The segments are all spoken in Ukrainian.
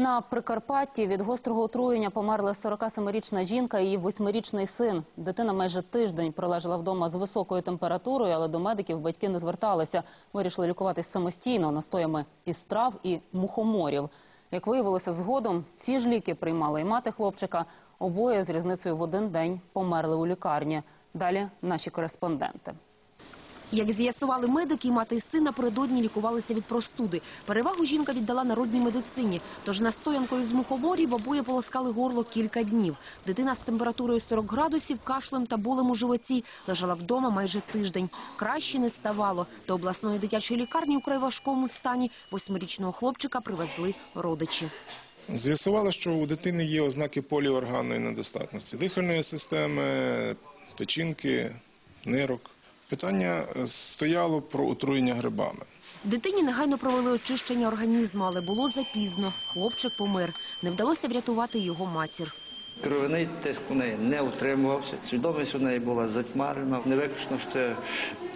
На Прикарпатті від гострого отруєння померла 47-річна жінка і її восьмирічний син. Дитина майже тиждень пролежала вдома з високою температурою, але до медиків батьки не зверталися. Вирішили лікуватись самостійно настоями із трав і мухоморів. Як виявилося згодом, ці ж ліки приймала і мати хлопчика. Обоє з різницею в один день померли у лікарні. Далі наші кореспонденти. Як з'ясували медики, мати і син напередодні лікувалися від простуди. Перевагу жінка віддала народній медицині. Тож настоянкою з мухоморів обоє полоскали горло кілька днів. Дитина з температурою 40 градусів, кашлем та болем у животі лежала вдома майже тиждень. Краще не ставало. До обласної дитячої лікарні у край важкому стані восьмирічного хлопчика привезли родичі. З'ясували, що у дитини є ознаки поліорганної недостатності дихальної системи, печінки, нирок. Питання е, стояло про отруєння грибами. Дитині негайно провели очищення організму, але було запізно. Хлопчик помер. Не вдалося врятувати його матір. Кровяний тиск у неї не утримувався, свідомість у неї була затьмарена. Не виключно, що це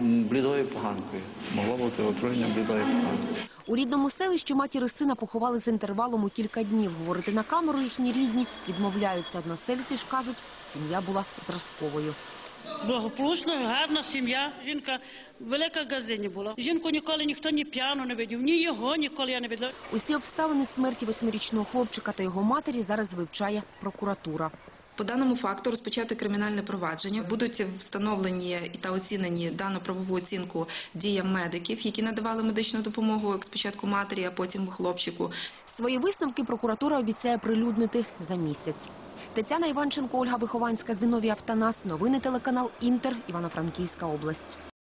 блідою поганкою. Могло бути отруєння блідою поганкою. У рідному селищі матір і сина поховали з інтервалом у кілька днів. Говорити на камеру їхні рідні відмовляються. Односельці ж кажуть, сім'я була зразковою. Благополучна, гарна сім'я. Жінка велика газині була. Жінку ніколи ніхто ні п'яну не видів, ні його ніколи я не видела. Усі обставини смерті восьмирічного хлопчика та його матері зараз вивчає прокуратура. По даному факту розпочати кримінальне провадження. Будуть встановлені та оцінені дану правову оцінку діям медиків, які надавали медичну допомогу як спочатку матері, а потім хлопчику. Свої висновки прокуратура обіцяє прилюднити за місяць. Тетяна Іванченко, Ольга Вихованська, Зиновій Автанас, Новини телеканал Інтер, Івано-Франківська область.